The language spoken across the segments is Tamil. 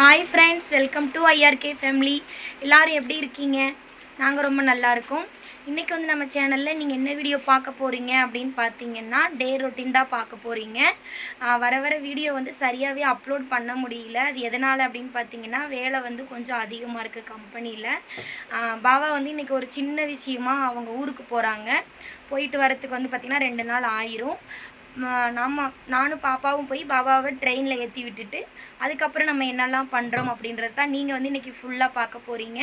Hi friends welcome to IRK family எல்லோரும் எப்படி இருக்கீங்க? நாங்கள் ரொம்ப நல்லாயிருக்கோம் இன்றைக்கி வந்து நம்ம சேனலில் நீங்கள் என்ன வீடியோ பார்க்க போகிறீங்க அப்படின்னு பார்த்தீங்கன்னா டே ரொட்டீன் தான் பார்க்க போகிறீங்க வர வர வீடியோ வந்து சரியாகவே அப்லோட் பண்ண முடியல. அது எதனால் அப்படின்னு பார்த்தீங்கன்னா வேலை வந்து கொஞ்சம் அதிகமாக இருக்குது கம்பெனியில் பாபா வந்து இன்றைக்கி ஒரு சின்ன விஷயமா அவங்க ஊருக்கு போகிறாங்க போயிட்டு வரத்துக்கு வந்து பார்த்திங்கன்னா ரெண்டு நாள் ஆயிரும். நாம நானும் பாப்பாவும் போய் பாபாவை ட்ரெயினில் ஏற்றி விட்டுட்டு அதுக்கப்புறம் நம்ம என்னெல்லாம் பண்ணுறோம் அப்படின்றது தான் நீங்கள் வந்து இன்றைக்கி ஃபுல்லாக பார்க்க போகிறீங்க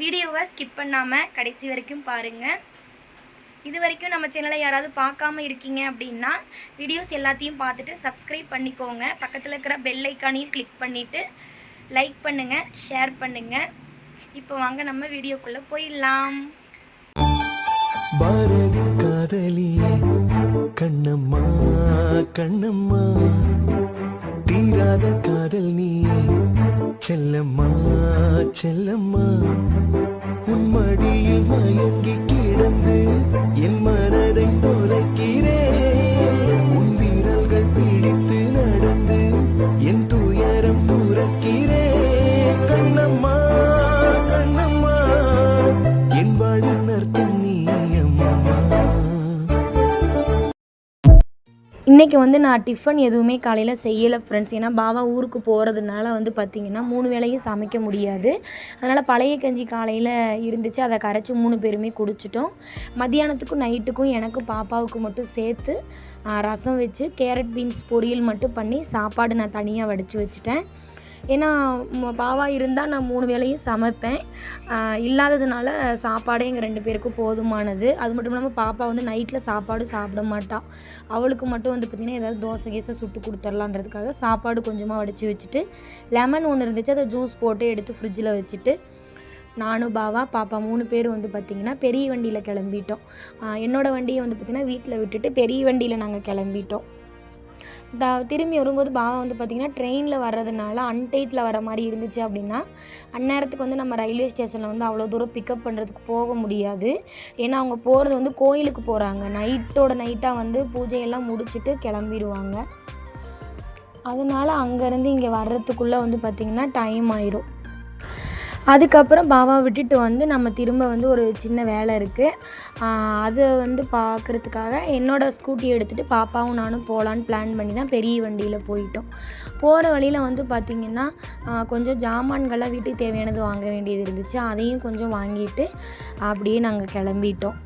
வீடியோவை ஸ்கிப் பண்ணாமல் கடைசி வரைக்கும் பாருங்கள் இது வரைக்கும் நம்ம சேனலை யாராவது பார்க்காம இருக்கீங்க அப்படின்னா வீடியோஸ் எல்லாத்தையும் பார்த்துட்டு சப்ஸ்கிரைப் பண்ணிக்கோங்க. பக்கத்தில் இருக்கிற பெல் ஐக்கானையும் கிளிக் பண்ணிவிட்டு லைக் பண்ணுங்கள் ஷேர் பண்ணுங்கள் இப்போ வாங்க நம்ம வீடியோக்குள்ளே போயிடலாம். பாரதி காதலியே கண்ணம்மா கண்ணம்மா தீராத காதல் நீ. செல்லம்மா செல்லம்மா இன்றைக்கி வந்து நான் டிஃபன் எதுவுமே காலையில் செய்யலை ஃப்ரெண்ட்ஸ் ஏன்னா பாபா ஊருக்கு போகிறதுனால வந்து பார்த்திங்கன்னா மூணு வேளையும் சமைக்க முடியாது. அதனால் பழைய கஞ்சி காலையில் இருந்துச்சு. அதை கரைச்சி மூணு பேருமே குடிச்சிட்டோம். மத்தியானத்துக்கும் நைட்டுக்கும் எனக்கும் பாப்பாவுக்கு மட்டும் சேர்த்து ரசம் வச்சு கேரட் பீன்ஸ் பொரியல் மட்டும் பண்ணி சாப்பாடு நான் தனியாக வடித்து வச்சுட்டேன். ஏன்னா பாவா இருந்தால் நான் மூணு வேளையும் சமைப்பேன். இல்லாததுனால சாப்பாடே எங்கள் ரெண்டு பேருக்கும் போதுமானது. அது மட்டும் இல்லாமல் பாப்பா வந்து நைட்டில் சாப்பாடு சாப்பிட மாட்டாள் அவளுக்கு மட்டும் வந்து பார்த்திங்கன்னா ஏதாவது தோசை கீசை சுட்டு கொடுத்துர்லான்றதுக்காக சாப்பாடு கொஞ்சமாக வடித்து வச்சுட்டு லெமன் ஒன்று இருந்துச்சு. அதை ஜூஸ் போட்டு எடுத்து ஃப்ரிட்ஜில் வச்சுட்டு நானும் பாவா பாப்பா மூணு பேர் வந்து பார்த்திங்கன்னா பெரிய வண்டியில் கிளம்பிட்டோம். என்னோடய வண்டியை வந்து பார்த்திங்கன்னா வீட்டில் விட்டுட்டு பெரிய வண்டியில் நாங்கள் கிளம்பிட்டோம். த திரும்பி வரும்போது பாவா வந்து பார்த்திங்கன்னா ட்ரெயினில் வர்றதுனால அன்டைத்தில் வர மாதிரி இருந்துச்சு அப்படின்னா அந்நேரத்துக்கு வந்து நம்ம ரயில்வே ஸ்டேஷனில் வந்து அவ்வளோ தூரம் பிக்கப் பண்ணுறதுக்கு போக முடியாது. ஏன்னா அவங்க போகிறது வந்து கோயிலுக்கு போகிறாங்க நைட்டோட நைட்டாக வந்து பூஜையெல்லாம் முடிச்சுட்டு கிளம்பிடுவாங்க. அதனால் அங்கேருந்து இங்கே வர்றதுக்குள்ளே வந்து பார்த்திங்கன்னா டைம் ஆயிரும். அதுக்கப்புறம் பாபா விட்டுட்டு வந்து நம்ம திரும்ப வந்து ஒரு சின்ன வேலை இருக்குது அதை வந்து பார்க்குறதுக்காக என்னோடய ஸ்கூட்டி எடுத்துகிட்டு பாப்பாவும் நானும் போகலான்னு பிளான் பண்ணி தான் பெரிய வண்டியில் போயிட்டோம். போகிற வழியில் வந்து பார்த்திங்கன்னா கொஞ்சம் ஜாமான்கள்லாம் வீட்டுக்கு தேவையானது வாங்க வேண்டியது இருந்துச்சு. அதையும் கொஞ்சம் வாங்கிட்டு அப்படியே நாங்கள் கிளம்பிட்டோம்.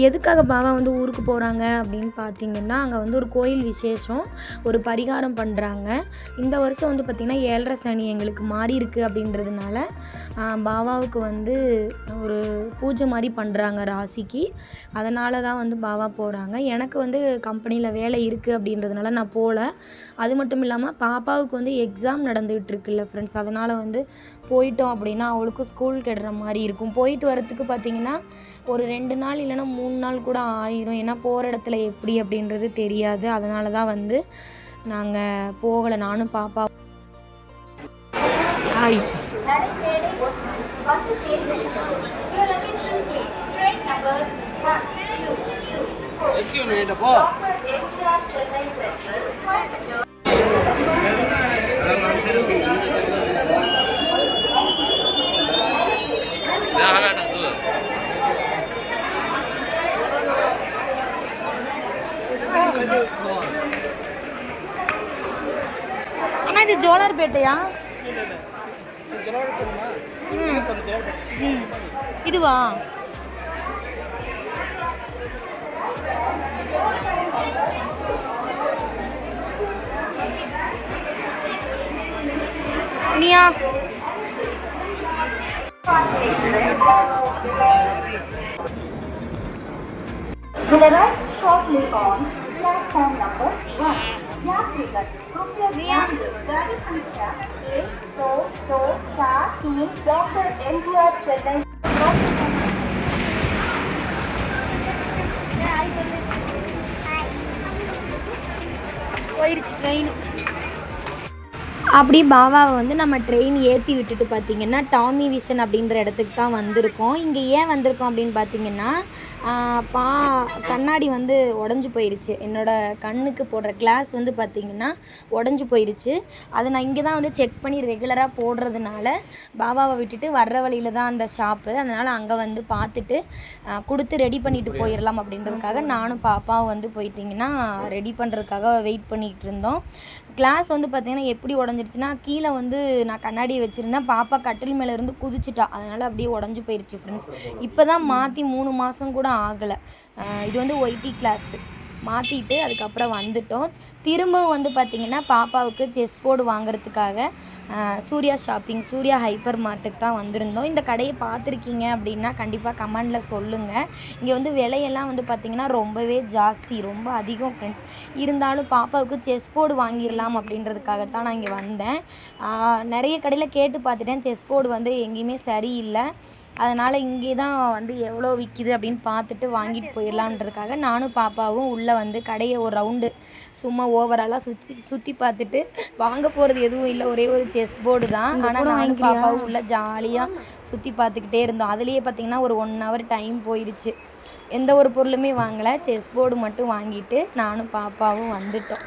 எதுக்காக பாபா வந்து ஊருக்கு போகிறாங்க அப்படின்னு பார்த்தீங்கன்னா அங்கே வந்து ஒரு கோயில் விசேஷம் ஒரு பரிகாரம் பண்ணுறாங்க இந்த வருஷம் வந்து பார்த்திங்கன்னா ஏழரை சனி எங்களுக்கு மாறி இருக்குது அப்படின்றதுனால பாபாவுக்கு வந்து ஒரு பூஜை மாதிரி பண்ணுறாங்க ராசிக்கு. அதனால தான் வந்து பாபா போகிறாங்க எனக்கு வந்து கம்பெனியில் வேலை இருக்குது அப்படின்றதுனால நான் போகல அது மட்டும் இல்லாமல் பாப்பாவுக்கு வந்து எக்ஸாம் நடந்துகிட்டு இருக்குல்ல ஃப்ரெண்ட்ஸ் அதனால் வந்து போயிட்டோம் அப்படின்னா அவளுக்கும் ஸ்கூல் கெடுற மாதிரி இருக்கும். போயிட்டு வரத்துக்கு பார்த்தீங்கன்னா ஒரு ரெண்டு நாள் இல்லைன்னா மூணு நாள் கூட ஆயிரும். ஏன்னா போகிற இடத்துல எப்படி அப்படின்றது தெரியாது. அதனால தான் வந்து நாங்கள் போகலை. நானும் பாப்பா ஹாய் அண்ணா இது ஜோலார்பேட்டையா ம் இதுவா நீயா Will arrive shortly on platform number 1. Doctor MGR Chennai போயிடுச்சு ட்ரெயின் அப்படி பாபாவை வந்து நம்ம ட்ரெயின் ஏற்றி விட்டுட்டு பார்த்தீங்கன்னா டாமி விஷன் அப்படின்ற இடத்துக்கு தான் வந்திருக்கோம். இங்கே ஏன் வந்திருக்கோம் அப்படின்னு பார்த்தீங்கன்னா பா கண்ணாடி வந்து உடஞ்சி போயிடுச்சு என்னோடய கண்ணுக்கு போடுற கிளாஸ் வந்து பார்த்திங்கன்னா உடஞ்சி போயிடுச்சு அதை நான் இங்கே தான் வந்து செக் பண்ணி ரெகுலராக போடுறதுனால பாபாவை விட்டுட்டு வர்ற வழியில் தான் அந்த ஷாப்பு அதனால் அங்கே வந்து பார்த்துட்டு கொடுத்து ரெடி பண்ணிட்டு போயிடலாம் அப்படின்றதுக்காக நானும் பாப்பாவும் வந்து போயிட்டிங்கன்னா ரெடி பண்ணுறதுக்காக வெயிட் பண்ணிகிட்டு இருந்தோம். கிளாஸ் வந்து பார்த்திங்கன்னா எப்படி உடஞ்சிருச்சுன்னா கீழே வந்து நான் கண்ணாடி வச்சுருந்தேன். பாப்பா கட்டில் மேலே இருந்து குதிச்சிட்டா. அதனால் அப்படியே உடஞ்சி போயிடுச்சு ஃப்ரெண்ட்ஸ் இப்போ தான் மாற்றி மூணு மாதம் கூட ஆகலை. இது வந்து ஒய்டி கிளாஸு மாற்றிட்டு அதுக்கப்புறம் வந்துட்டோம். திரும்பவும் வந்து பார்த்திங்கன்னா பாப்பாவுக்கு செஸ் போர்டு வாங்குறதுக்காக சூர்யா ஷாப்பிங் சூர்யா ஹைப்பர் மார்ட்டுக்கு தான் வந்திருந்தோம். இந்த கடையை பார்த்துருக்கீங்க அப்படின்னா கண்டிப்பாக கமெண்டில் சொல்லுங்கள் இங்கே வந்து விலையெல்லாம் வந்து பார்த்திங்கன்னா ரொம்பவே ஜாஸ்தி ரொம்ப அதிகம் ஃப்ரெண்ட்ஸ் இருந்தாலும் பாப்பாவுக்கு செஸ் போர்டு வாங்கிடலாம் அப்படின்றதுக்காகத்தான் நான் இங்கே வந்தேன். நிறைய கடையில் கேட்டு பார்த்துட்டேன். செஸ் போர்டு வந்து எங்கேயுமே சரியில்லை. அதனால் இங்கே தான் வந்து எவ்வளோ விற்கிது அப்படின்னு பார்த்துட்டு வாங்கிட்டு போயிடலான்றதுக்காக நானும் பாப்பாவும் உள்ளே வந்து கடையை ஒரு ரவுண்டு சும்மா ஓவராலாக சுற்றி சுற்றி பார்த்துட்டு வாங்க போகிறது எதுவும் இல்லை. ஒரே ஒரு செஸ் போர்டு தான். ஆனால் நானும் பாப்பாவும் உள்ள ஜாலியாக சுற்றி பார்த்துக்கிட்டே இருந்தோம். அதுலேயே பார்த்தீங்கன்னா ஒரு ஒன் ஹவர் டைம் போயிடுச்சு எந்த ஒரு பொருளுமே வாங்கலை. செஸ் போர்டு மட்டும் வாங்கிட்டு நானும் பாப்பாவும் வந்துட்டோம்.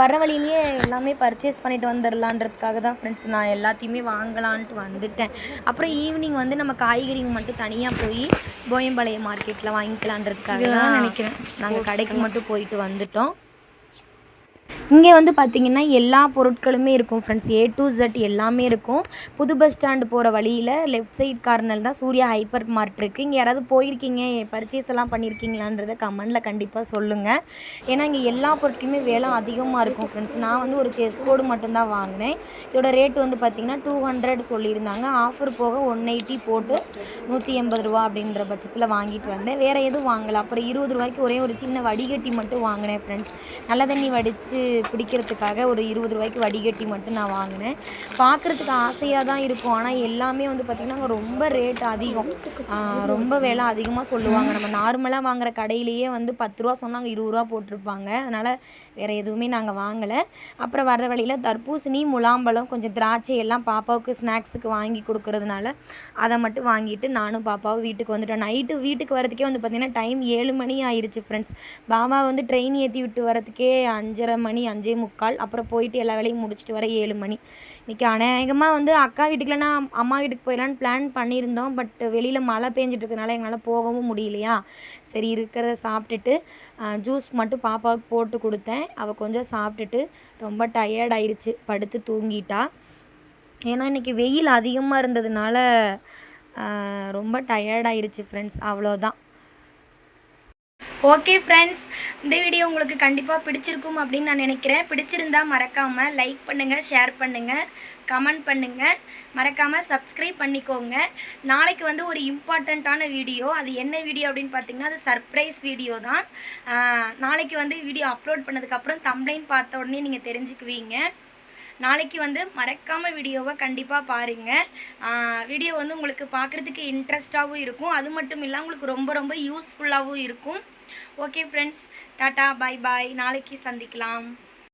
வர வழியிலேயே எல்லாமே பர்ச்சேஸ் பண்ணிட்டு வந்துடலான்றதுக்காக தான் ஃப்ரெண்ட்ஸ் நான் எல்லாத்தையுமே வாங்கலான்ட்டு வந்துட்டேன். அப்புறம் ஈவினிங் வந்து நம்ம காய்கறிங்க மட்டும் தனியாக போய் போயம்பாளையம் மார்க்கெட்டில் வாங்கிக்கலான்றதுக்காக தான் நினைக்கிறேன். நாங்கள் கடைக்கு மட்டும் போயிட்டு வந்துட்டோம். இங்கே வந்து பார்த்திங்கன்னா எல்லா பொருட்களுமே இருக்கும் ஃப்ரெண்ட்ஸ் ஏ டு ஜெட் எல்லாமே இருக்கும். புது பஸ் ஸ்டாண்டு போகிற வழியில் லெஃப்ட் சைட் கார்னர் தான் சூர்யா ஹைப்பர் மார்ட் இருக்குது இங்கே யாராவது போயிருக்கீங்க? பர்ச்சேஸ் எல்லாம் பண்ணியிருக்கீங்களான்றத கமெண்டில் கண்டிப்பாக சொல்லுங்கள் ஏன்னா இங்கே எல்லா பொருட்களுமே விலை அதிகமாக இருக்கும் ஃப்ரெண்ட்ஸ் நான் வந்து ஒரு செஸ் போர்டு மட்டும்தான் வாங்கினேன். இதோட ரேட் வந்து பார்த்திங்கன்னா டூ ஹண்ட்ரட் சொல்லியிருந்தாங்க. ஆஃபர் போக ஒன் எயிட்டி போட்டு நூற்றி எண்பது ரூபா அப்படின்ற பட்சத்தில் வாங்கிட்டு வந்தேன். வேறு எதுவும் வாங்கலை. அப்புறம் இருபது ரூபாய்க்கு ஒரே ஒரு சின்ன வடிகட்டி மட்டும் வாங்கினேன் ஃப்ரெண்ட்ஸ் நல்ல தண்ணி வடித்து பிடிக்கிறதுக்காக ஒரு இருபது ரூபாய்க்கு வடிகட்டி மட்டும் நான் வாங்கினேன். பார்க்குறதுக்கு ஆசையாக தான் இருக்கும். ஆனால் எல்லாமே வந்து பார்த்திங்கன்னா அங்கே ரொம்ப ரேட் அதிகம். ரொம்ப விலை அதிகமாக சொல்லுவாங்க. நம்ம நார்மலாக வாங்குற கடையிலேயே வந்து பத்து ரூபா சொன்னாங்க இருபது ரூபா போட்டிருப்பாங்க. அதனால் வேறு எதுவுமே நாங்கள் வாங்கலை. அப்புறம் வர வழியில் தர்பூசணி முலாம்பழம் கொஞ்சம் திராட்சை எல்லாம் பாப்பாவுக்கு ஸ்நாக்ஸுக்கு வாங்கி கொடுக்கறதுனால அதை மட்டும் வாங்கிட்டு நானும் பாப்பாவும் வீட்டுக்கு வந்துட்டோம். நைட்டு வீட்டுக்கு வரதுக்கே வந்து பார்த்திங்கன்னா டைம் ஏழு மணி ஆயிடுச்சு ஃப்ரெண்ட்ஸ் பாபா வந்து ட்ரெயின் ஏற்றி விட்டு வரதுக்கே அஞ்சரை மணி அஞ்சே முக்கால். அப்புறம் போயிட்டு எல்லா வேலையும் முடிச்சுட்டு வர ஏழு மணி. இன்றைக்கி அநேகமாக வந்து அக்கா வீட்டுக்குலனா அம்மா வீட்டுக்கு போயிடலான்னு பிளான் பண்ணியிருந்தோம். பட் வெளியில் மழை பேஞ்சிட்டு இருக்கனால எங்களால் போகவும் முடியலையா? சரி இருக்கிறத சாப்பிட்டுட்டு ஜூஸ் மட்டும் பாப்பாவுக்கு போட்டு கொடுத்தேன். அவள் கொஞ்சம் சாப்பிட்டுட்டு ரொம்ப டயர்டாயிருச்சு படுத்து தூங்கிட்டா. ஏன்னா இன்றைக்கி வெயில் அதிகமாக இருந்ததுனால ரொம்ப டயர்டாயிருச்சு ஃப்ரெண்ட்ஸ் அவ்வளோதான் ஓகே ஃப்ரெண்ட்ஸ் இந்த வீடியோ உங்களுக்கு கண்டிப்பாக பிடிச்சிருக்கும் அப்படின்னு நான் நினைக்கிறேன். பிடிச்சிருந்தா மறக்காமல் லைக் பண்ணுங்கள் ஷேர் பண்ணுங்கள் கமெண்ட் பண்ணுங்கள் மறக்காமல் சப்ஸ்கிரைப் பண்ணிக்கோங்க. நாளைக்கு வந்து ஒரு இம்பார்ட்டண்ட்டான வீடியோ அது என்ன வீடியோ அப்படின்னு பார்த்தீங்கன்னா அது சர்ப்ரைஸ் வீடியோ தான். நாளைக்கு வந்து வீடியோ அப்லோட் பண்ணதுக்கப்புறம் தம்ப்ளைன் பார்த்த உடனே நீங்கள் தெரிஞ்சுக்குவீங்க. நாளைக்கு வந்து மறக்காமல் வீடியோவை கண்டிப்பாக பாருங்கள் வீடியோ வந்து உங்களுக்கு பார்க்குறதுக்கு இன்ட்ரெஸ்ட்டாகவும் இருக்கும். அது மட்டும் இல்லை உங்களுக்கு ரொம்ப ரொம்ப யூஸ்ஃபுல்லாகவும் இருக்கும். ஓகே ஃப்ரெண்ட்ஸ் டாட்டா பை பாய் நாளைக்கு சந்திக்கலாம்.